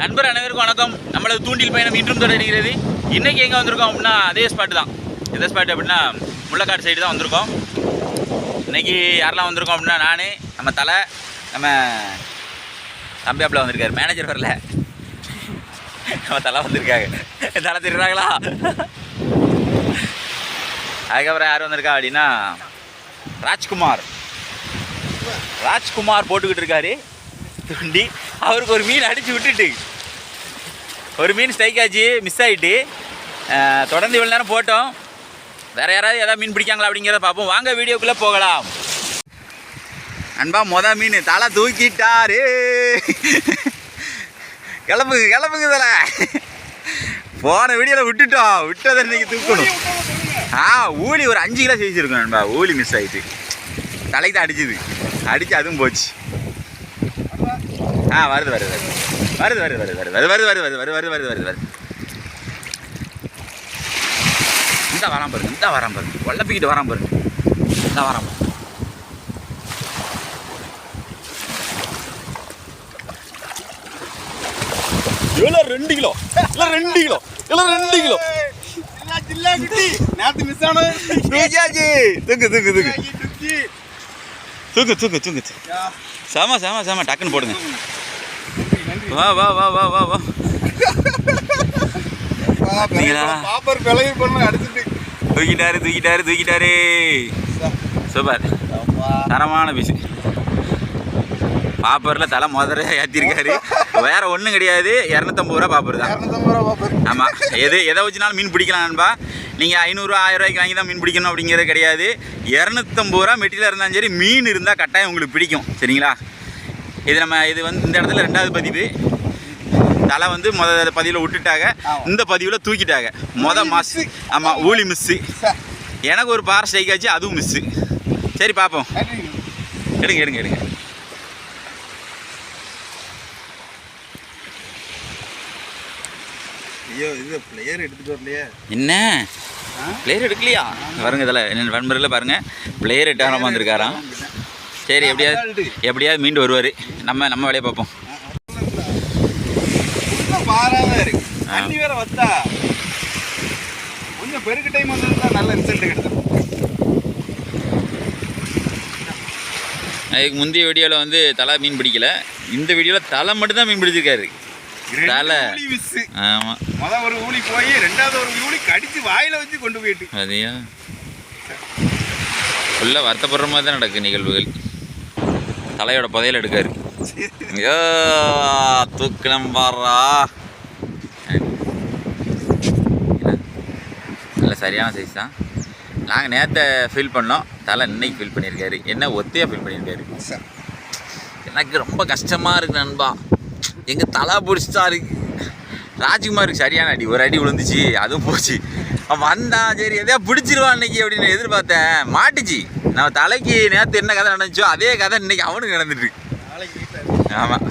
நண்பர் அனைவருக்கும் வணக்கம். நம்மளது தூண்டில் பயணம் இன்றும் தொடர்கிறது. இன்றைக்கி எங்கே வந்திருக்கோம் அப்படின்னா அதே ஸ்பாட்டு தான். எந்த ஸ்பாட் அப்படின்னா முள்ளக்காடு சைடு தான் வந்திருக்கோம். இன்றைக்கி யாரெல்லாம் வந்திருக்கோம் அப்படின்னா நான் நம்ம தலை நம்ம தம்பியாப்பில் வந்திருக்காரு. மேனேஜர் வரல. நம்ம தலை வந்திருக்காங்க தலை திருறாங்களா அதுக்கப்புறம் யார் வந்திருக்கா அப்படின்னா ராஜ்குமார். ராஜ்குமார் போட்டுக்கிட்டு இருக்காரு. தூண்டி அவருக்கு ஒரு மீன் அடித்து விட்டுட்டு. ஒரு மீன் ஸ்ட்ரைக் ஆச்சு மிஸ் ஆகிட்டு தொடர்ந்து இவ்வளோ நேரம் போட்டோம். வேறு யாராவது ஏதாவது மீன் பிடிக்காங்களா அப்படிங்கிறத பார்ப்போம். வாங்க வீடியோக்குள்ளே போகலாம். அன்பா மொத மீன். தலை தூக்கிட்டாரு. கிளம்புங்க கிளம்புங்க தலை போன வீடியோவில் விட்டுட்டோம். விட்டதை இன்னைக்கு தூக்கணும். ஆ ஊழி ஒரு அஞ்சு கிலோ செஞ்சுருக்கோம் நண்பா ஊழி மிஸ் ஆகிட்டு தலைக்கு தான் அடிச்சுது. அடித்து அதுவும் போச்சு. ஆ வருது வருது வருது. வருது வருது வருது வருது. வருது வருது வருது வருது வருது வருது வருது. வருது இந்த வரான் பாருங்க இந்த வரான் பாருங்க. கொல்லப்பிக்கிட்டு வரான் பாருங்க. இந்த வரான் பாருங்க. இவ்வளோ ரெண்டு கிலோ. இல்லை ரெண்டு கிலோ. இல்லை ரெண்டு கிலோ. நேத்து மிஸ் ஆன தூக்கியாச்சு தூக்கு தூக்கு தூக்கு. தூக்கு தூக்கு தூக்கு. தூக்கு சாமா சாமா சாமா. டக்குன்னு போடுங்க. வா வா வா வா வா வா? பாப்பர் பிளவு பண்ண அடிச்சிட்டு. தூக்கிட்டாரு தூக்கிட்டாரு தூக்கிட்டாரு. சூப்பர். தரமான பீஸ் பாப்பரில் தலை முதல்ல ஏற்றிருக்காரு வேற ஒன்றும் கிடையாது. இரநூத்தம்பது ரூபா பாப்பர் தான். ஆமாம் எது எதை வச்சுனாலும் மீன் பிடிக்கலாம் நண்பா. நீங்கள் ஐநூறுரூவா ஆயிரம் ரூபாய்க்கு வாங்கி தான் மீன் பிடிக்கணும் அப்படிங்கிறது கிடையாது. இரநூத்தம்பது ரூபா மெட்டீரியல் இருந்தாலும் சரி மீன் இருந்தால் கட்டாயம் உங்களுக்கு பிடிக்கும். சரிங்களா? இது நம்ம இது வந்து இந்த இடத்துல ரெண்டாவது பதிவு. தலை வந்து முத பதிவில் விட்டுட்டாங்க. இந்த பதிவில் தூக்கிட்டாங்க. மொத மாஸ் ஆமாம் ஊழி மிஸ்ஸு. எனக்கு ஒரு பாறை ஸ்ட்ரைக் ஆச்சு அதுவும் மிஸ்ஸு. சரி பார்ப்போம் எடுங்க எடுங்க எடுங்க. ஐயோ இது பிளேயர் எடுத்துட்டு வரலையே. என்ன? பிளேயர் எடுக்கலையா? பாருங்க இதில் என்ன வன்முறையில் பாருங்க. பிளேயர் எட்டாயிரம் வந்திருக்காராம். சரி எப்படியாவது எப்படியாவது மீண்டு வருவார். நம்ம நம்ம வேலையை பார்ப்போம். தண்ணி வேற வந்தா கொஞ்சம் பெருக்கு டைம் வந்திருந்தா நல்ல ரிசல்ட் கிடைக்கும். அதுக்கு முந்தைய வீடியோவில் வந்து தலை மீன் பிடிக்கல. இந்த வீடியோவில் தலை மட்டும்தான் மீன் பிடிச்சிருக்காரு. தலை. ஆமாம் முத ஒரு ஊழி போய் ரெண்டாவது ஒரு ஊழி கடிச்சு வாயில வச்சு கொண்டு போயிட்டு. அதையா? ஃபுல்லாக வருத்தப்படுற மாதிரி தான் நடக்கு நிகழ்வுகள். தலையோட புதையல் எடுக்காரு. ஐயோ தூக்கணம் பாடுறா. நல்ல சரியான சைஸ் தான். நாங்கள் நேற்றை ஃபீல் பண்ணோம். தலை இன்னைக்கு ஃபீல் பண்ணியிருக்காரு. என்ன ஒத்தையாக ஃபீல் பண்ணியிருக்காரு. எனக்கு ரொம்ப கஷ்டமாக இருக்கு நண்பா. எங்கள் தலை பிடிச்சிட்டாரு ராஜ்குமாருக்கு சரியான அடி. ஒரு அடி விழுந்துச்சு அதுவும் போச்சு. அவன் வந்தான் சரி எதையா பிடிச்சிருவான் இன்னைக்கு அப்படின்னு எதிர்பார்த்தேன். மாட்டுச்சு. நம்ம தலைக்கு நேற்று என்ன கதை நடந்துச்சோ அதே கதை இன்னைக்கு அவனுக்கு நடந்துட்டு ஆமாம்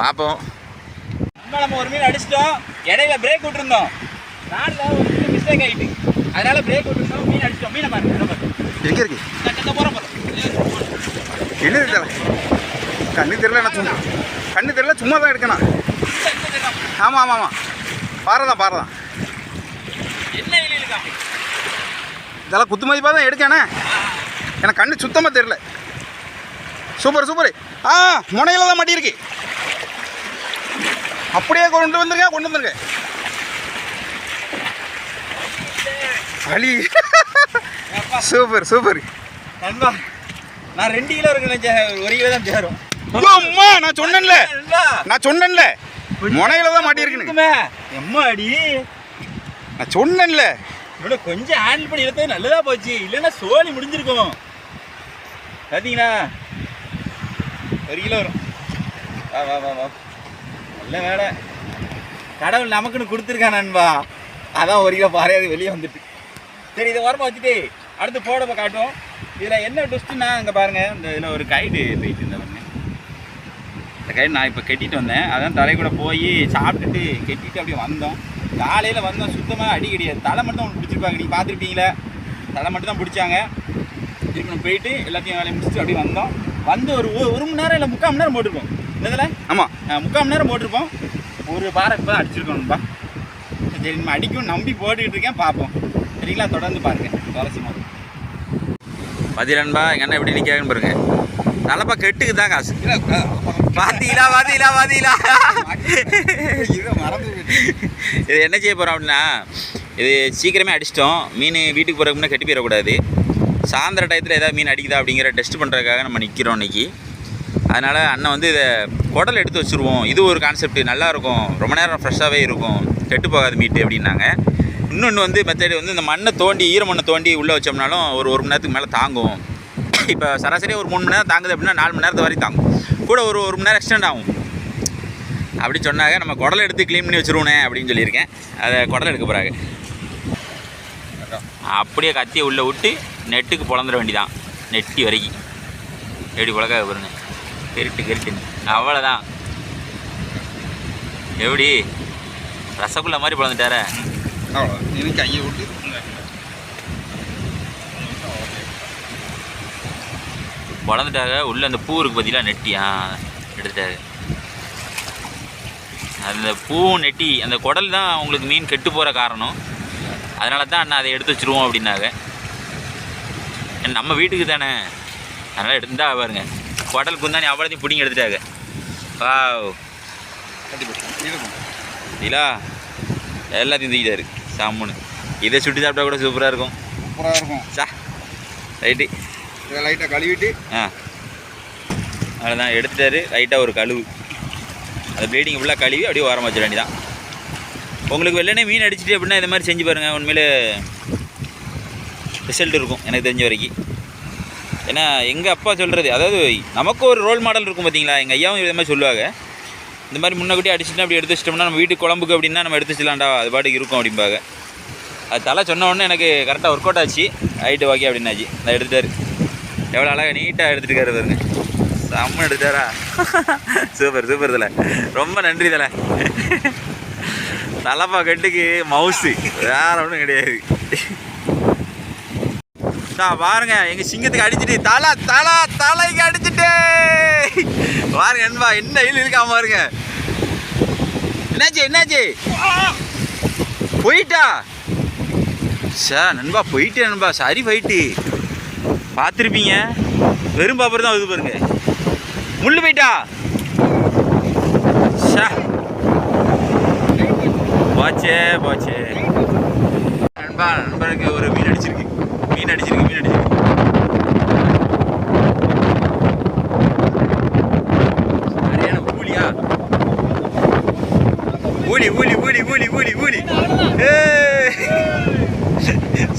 பார்ப்போம் நம்ம ஒரு மீன் அடிச்சிட்டோம். இடையில பிரேக் விட்டுருந்தோம். நாளில் ஒரு மீன் மிஸ்டேக் ஆகிட்டு அதனால பிரேக் விட்டுருந்தோம். மீன் அடிச்சிட்டோம். மீனை பாருங்க எங்க இருக்கு என்ன தெரியல கண்ணு தெரியல என்ன சும்மா கண்ணு தெரியல சும்மா தான் எடுக்கணும் ஆமாம் ஆமாம் ஆமாம் பாறை தான் பாறை தான் என்ன வெளியில் காமி? இதெல்லாம் குத்து மதிப்பாக தான் எடுக்கானே எனக்கு கண்ணு சுத்தமாக தெரியல. Super super. ஆ முனையில் தான் மாட்டியிருக்கு அப்படியே கொண்டு வந்துருங்க கொண்டு வந்துருங்க. வலி. Super super. நண்பா நான் ரெண்டு கிலோ இருக்கு ஒரு கிலோ தான் சேரும். அம்மா நான் சொன்னேன்ல. நான் சொன்னேன்ல. முனையில தான் மாட்டியிருக்குன்னு எம்மா அடி. நான் சொன்னேன்ல. இவ்வளோ கொஞ்சம் ஹேண்டில் பண்ணி எடுத்தது நல்லதா போச்சு. இல்லைன்னா சோழி முடிஞ்சிருக்கும். பார்த்தீங்களா ஒரு கிலோ வரும். வா வா வா வா. நல்ல வேலை. கடவுள் நமக்குன்னு கொடுத்துருக்கான் நண்பா. அதான் ஒரு கிலோ பாறையாது வெளியே வந்துட்டு. சரி இதை ஓரமாக வச்சுட்டு அடுத்து போட காட்டுவோம் இதில் என்ன ட்விஸ்ட்டுன்னா இங்கே பாருங்கள் இந்த இதில் ஒரு கைடு போயிட்டு இந்த கைடு நான் இப்போ கட்டிட்டு வந்தேன். அதான் தலை கூட போய் சாப்பிட்டுட்டு கட்டிட்டு அப்படியே வந்தோம். காலையில் வந்தோம். சுத்தமாக அடி கிடையாது. தலை மட்டும் தான் பிடிச்சிருப்பாங்க. நீங்கள் பார்த்துருப்பீங்களா? தலை மட்டும் தான் பிடிச்சாங்க. திருப்பி நம்ம போயிட்டு எல்லாத்தையும் வேலையை முடிச்சுட்டு அப்படியே வந்தோம். வந்து ஒரு ஒரு மணி நேரம் இல்லை முக்கால் மணி நேரம் போட்டிருப்போம். இந்த இதில்? ஆமாம் முக்கால் மணி நேரம் போட்டிருப்போம். ஒரு பாறை இப்போ தான் அடிச்சிருக்கோம்பா சரி நம்ம அடிக்கும் நம்பி போட்டுக்கிட்டு இருக்கேன். பார்ப்போம். சரிங்களா? தொடர்ந்து பாருங்க. துளசி மாதிரி பதிலன்பா எங்கள் அண்ணன் எப்படி நிற்கிறாங்கன்னு பாருங்க. நல்லப்பா கெட்டுக்கு தான் காசு. பாத்தீங்களா பாத்தீங்களா பாத்தீங்களா? இதை மறந்து இது என்ன செய்ய போகிறோம் அப்படின்னா இது சீக்கிரமே அடிச்சிட்டோம். மீன் வீட்டுக்கு போகிறதுக்கு முன்னே கெட்டு போயிடக்கூடாது. சாயந்தர டயத்தில் ஏதாவது மீன் அடிக்குதா அப்படிங்கிற டெஸ்ட் பண்ணுறதுக்காக நம்ம நிற்கிறோம் இன்னைக்கு. அதனால் அண்ணன் வந்து இதை குடல் எடுத்து வச்சுருவோம். இது ஒரு கான்செப்ட் நல்லா இருக்கும். ரொம்ப நேரம் ஃப்ரெஷ்ஷாகவே இருக்கும். கெட்டு போகாது மீட்டு அப்படின்னாங்க. இன்னொன்று வந்து மெத்தட் வந்து இந்த மண்ணை தோண்டி ஈர மண்ணை தோண்டி உள்ளே வச்சோம்னாலும் ஒரு ஒரு மணி நேரத்துக்கு மேலே தாங்கும். இப்போ சராசரியாக ஒரு மூணு மணி நேரம் தாங்குது அப்படின்னா நாலு மணி நேரத்து வரைக்கும் தாங்கும். கூட ஒரு ஒரு மணி நேரம் எக்ஸ்டெண்ட் ஆகும். அப்படி சொன்னாங்க நம்ம குடலை எடுத்து க்ளீன் பண்ணி வச்சுருவோனே அப்படின்னு சொல்லியிருக்கேன். அதை குடலை எடுக்க போகிறாங்க அப்படியே கத்தியை உள்ளே விட்டு நெட்டுக்கு பிளந்துட வேண்டிதான். நெட்டி வரைக்கும். எப்படி புழக்காக பாருங்க. கெருட்டு கெருட்டு அவ்வளோதான் எப்படி? ரசகுல்லா மாதிரி பிளந்துட்டார அவ்வளோ இது விட்டு பிறந்துட்டாக உள்ளே அந்த பூ இருக்கு பார்த்தீங்களா நெட்டி. ஆ எடுத்துட்டாங்க. அந்த பூவும் நெட்டி அந்த குடல் தான் உங்களுக்கு மீன் கெட்டு போகிற காரணம். அதனால தான் அண்ணா அதை எடுத்து வச்சுருவோம் அப்படின்னாங்க. நம்ம வீட்டுக்கு தானே. அதனால் எடுத்துட்டா பாருங்க. குடல் குந்தாணி அவ்வளோத்தையும் பிடிங்கி எடுத்துட்டாங்க. வா இல்லா எல்லாத்தையும் தூக்கிட்டாரு சாமுன்னு. இதை சுட்டி சாப்பிட்டா கூட சூப்பராக இருக்கும். சூப்பராக இருக்கும். சா ரைட்டு. இதை லைட்டாக கழுவிட்டு ஆ. அவ்வளோதான் எடுத்துட்டாரு. லைட்டாக ஒரு கழுவு. அது ப்ளீடிங் ஃபுல்லாக கழுவி அப்படியே ஓரமாக வச்சிட வேண்டியதான் உங்களுக்கு வெள்ளனே மீன் அடிச்சிட்டு அப்படின்னா இந்த மாதிரி செஞ்சு பாருங்கள் உண்மையிலே ரிசல்ட் இருக்கும் எனக்கு தெரிஞ்ச வரைக்கும். ஏன்னா எங்கள் அப்பா சொல்கிறது அதாவது நமக்கு ஒரு ரோல் மாடல் இருக்கும் பார்த்தீங்களா எங்கள் ஐயாவும் இதே மாதிரி சொல்லுவாங்க. இந்த மாதிரி முன்னக்கூட்டி அடிச்சுட்டு அப்படி எடுத்து வச்சிட்டோம்னா நம்ம வீட்டுக்கு குழம்புக்கு அப்படின்னா நம்ம எடுத்து வச்சிடலாம்டா அது பாட்டுக்கு இருக்கும் அப்படிம்பாங்க. அது தலை சொன்ன உடனே எனக்கு கரெக்டாக ஒர்க் அவுட் ஆச்சு. ஹைட்டு வாக்கி அப்படின்னாச்சு. நான் எடுத்துட்டாரு. எவ்வளோ அழகாக நீட்டாக எடுத்துருக்காரு பாருங்க. செம்ம எடுத்தாரா சூப்பர் சூப்பர் தலை. ரொம்ப நன்றி தலை. தலப்பா கட்டுக்கு மவுஸு வேற ஒன்றும் கிடையாது. நான் பாருங்க எங்க சிங்கத்துக்கு அடிச்சிட்டு தலை தலை தலைக்கு அடிச்சிட்டு. பாருங்க நண்பா என்ன இல் இருக்காம பாருங்க. என்னாச்சு என்னாச்சு? போயிட்டா? சார் நண்பா போயிட்டே நண்பா. சரி போயிட்டு. பார்த்துருப்பீங்க. வெறும் பாப்பர் தான் இது பாருங்க. முள்ளு போயிட்டா? ஷா போச்சே போச்சே. நண்பா நண்பனுக்கு ஒரு மீன் அடிச்சிருக்கு. மீன் அடிச்சிருக்கு மீன் அடிச்சிருக்கு.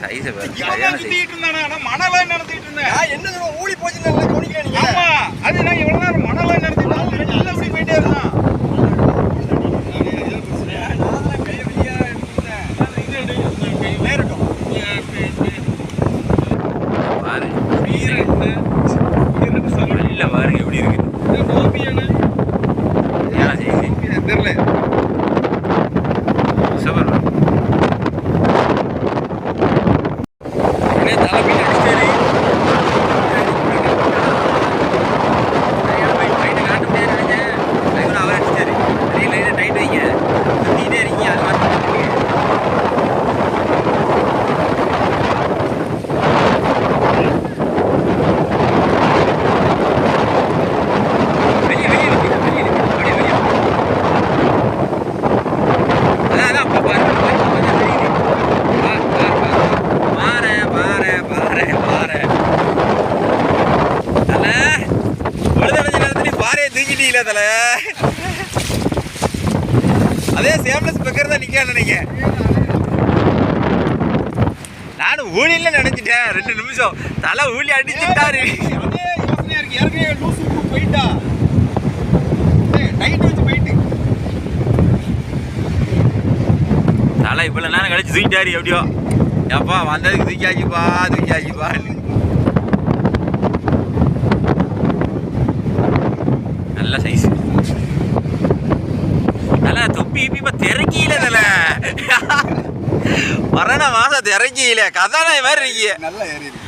சைஸை பாரு சரியான சைஸ் மணலை நடத்திட்டு இருந்தேன். என்ன ஊழி போச்சுன்னு கவனிக்கல ஆமா. அது நான் எவ்வளவு நேரம் மணலை நடத்திட்டு நல்லா அப்படி போயிட்டே இருந்தான் பாரு இல்ல பாருங்க எப்படி இருக்கு சரியான சைஸ் தெரியல சூப்பர் என்ன தலை மீன் அடிச்சிட்டாரு லைட்டை காட்ட முடியாது நினைச்சேன் லைவில் அவர் அடிச்சிட்டாரு அதே லைட்டை டைட் வைங்க சுற்றிக்கிட்டே இருக்கீங்க அது மாதிரி பண்ணிட்டு வெளியே வெளியே நிற்கிது வெளியே நிற்கிது அப்படியே வெளியே அதான் அதான் அப்பா பாரு பாரு, கொஞ்சம் தெரியுது வா வா வா பாரு பாரு பாரு பாரு தல விழுதடைஞ்ச நேரத்துல தூக்கிட்டீங்களா தல. அதே சேம்லெஸ் பெக்கர் தான் நிக்க நினைக்க நானும் ஊழியில் நினைச்சிட்டேன். ரெண்டு நிமிஷம். தலை ஊழி அடிச்சுட்டாரு. போயிட்டா. நைட் வச்சு போயிட்டு. தலை இவ்வளோ நேரம் கழிச்சு தூக்கிட்டாரு எப்படியோ. அப்பா வந்ததுக்கு தூக்கியாச்சுப்பா தூக்கியாச்சுப்பா நல்ல சைஸ் நல்லா தொப்பி இப்ப திறக்கியில தல மரண மாசம் திறக்கியில கதான மாதிரி இருக்கீங்க நல்லா ஏறி இருக்கு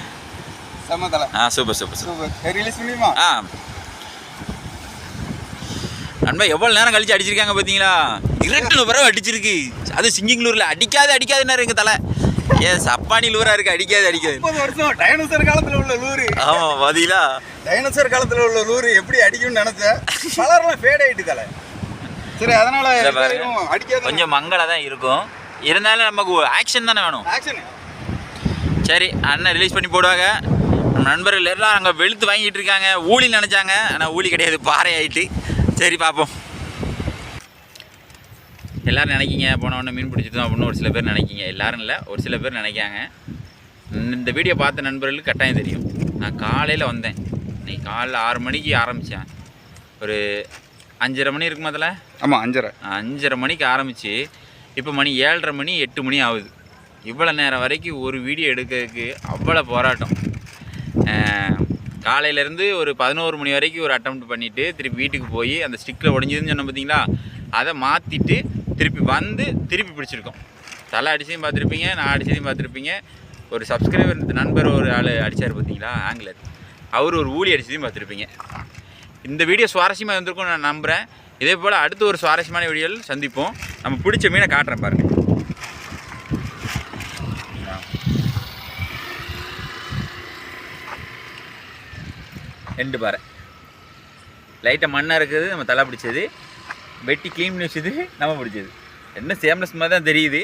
செம்ம தலை ஆ சூப்பர் சூப்பர் சூப்பர் ரிலீஸ் ஆ நண்பா எவ்வளோ நேரம் கழிச்சு அடிச்சிருக்காங்க பார்த்தீங்களா இருட்டு பிறகு அடிச்சிருக்கு அது சிங்கிங்களூரில் அடிக்காது அடிக்காதுன்னு இருக்கு தலை ஏன் சப்பானி லூரா இருக்கு? அடிக்காது அடிக்காது. முப்பது வருஷம் டைனோசர் காலத்துல உள்ள லூரு. ஆமாம் பார்த்தீங்களா டைனோசர் காலத்துல உள்ள லூரு எப்படி அடிக்கும்னு நினைச்சேன் கலர்லாம் ஃபேட் ஆயிட்டு தலை. சரி அதனால அடிக்காத. கொஞ்சம் மங்களாக தான் இருக்கும். இருந்தாலும் நமக்கு ஆக்ஷன் தானே வேணும். ஆக்ஷன் சரி அண்ணன் ரிலீஸ் பண்ணி போடுவாங்க. நண்பர்கள் எல்லாம் அங்கே வெளுத்து வாங்கிட்டு இருக்காங்க. ஊழி நினச்சாங்க. ஆனால் ஊழி கிடையாது. பாறை ஆயிட்டு சரி பார்ப்போம் எல்லாரும் நினைக்கிங்க. போன உடனே மீன் பிடிச்சிட்டோம் அப்படின்னு ஒரு சில பேர் நினைக்கிங்க. எல்லாரும் இல்லை ஒரு சில பேர் நினைக்காங்க இந்த வீடியோ பார்த்த நண்பர்களுக்கு கட்டாயம் தெரியும். நான் காலையில் வந்தேன். இன்னைக்கு காலைல ஆறு மணிக்கு ஆரம்பித்தேன் ஒரு அஞ்சரை மணி இருக்குமா அதில்? ஆமா அஞ்சரை. அஞ்சரை மணிக்கு ஆரம்பித்து இப்போ மணி ஏழரை மணி எட்டு மணி ஆகுது. இவ்வளோ நேரம் வரைக்கும் ஒரு வீடியோ எடுக்கிறதுக்கு அவ்வளோ போராட்டம். காலையிலேருந்து ஒரு பதினோரு மணி வரைக்கும் ஒரு அட்டம் பண்ணிவிட்டு திருப்பி வீட்டுக்கு போய் அந்த ஸ்டிக்கில் உடஞ்சதுன்னு சொன்னேன் பார்த்தீங்களா அதை மாற்றிட்டு திருப்பி வந்து திருப்பி பிடிச்சிருக்கோம். தலை அடிச்சதையும் பார்த்துருப்பீங்க நான் அடிச்சதையும் பார்த்துருப்பீங்க. ஒரு சப்ஸ்கிரைபர் நண்பர் ஒரு ஆள் அடித்தார் பார்த்தீங்களா ஆங்கிலர் அவர் ஒரு ஊழி அடிச்சதையும் பார்த்துருப்பீங்க. இந்த வீடியோ சுவாரஸ்யமாக இருந்திருக்கும் நான் நம்புகிறேன் இதே போல் அடுத்து ஒரு சுவாரஸ்யமான வீடியோவில் சந்திப்போம். நம்ம பிடிச்ச மீனை காட்டுறேன் பாருங்க. ரெண்டு பாறை. லைட்டாக மண்ணாக இருக்குது நம்ம தலை பிடிச்சது. வெட்டி க்ளீன் பண்ணி வச்சது நம்ம பிடிச்சது என்ன சேம்லெஸ் மாதிரி தான் தெரியுது.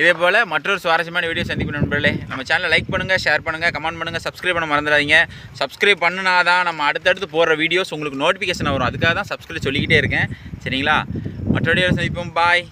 இதே போல் மற்றொரு சுவாரஸ்யமான வீடியோ சந்திக்கும் நண்பர்களே. நம்ம சேனலை லைக் பண்ணுங்கள் ஷேர் பண்ணுங்கள் கமெண்ட் பண்ணுங்கள் சப்ஸ்கிரைப் பண்ண மறந்துடாதீங்க. சப்ஸ்கிரைப் பண்ணினா தான் நம்ம அடுத்தடுத்து போடுற வீடியோஸ் உங்களுக்கு நோட்டிஃபிகேஷன் வரும். அதுக்காக தான் சப்ஸ்கிரைப் சொல்லிக்கிட்டே இருக்கேன். சரிங்களா? மற்ற வீடியோ சந்திப்போம். பாய்